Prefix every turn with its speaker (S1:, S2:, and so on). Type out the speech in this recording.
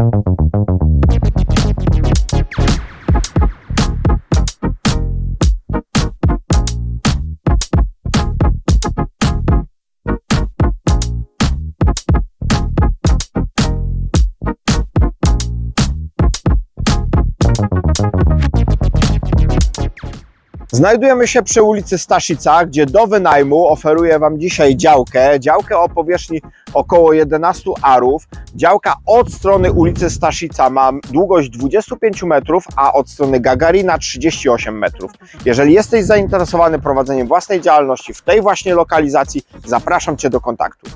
S1: Thank Znajdujemy się przy ulicy Staszica, gdzie do wynajmu oferuję Wam dzisiaj działkę. Działkę o powierzchni około 11 arów. Działka od strony ulicy Staszica ma długość 25 metrów, a od strony Gagarina 38 metrów. Jeżeli jesteś zainteresowany prowadzeniem własnej działalności w tej właśnie lokalizacji, zapraszam Cię do kontaktu.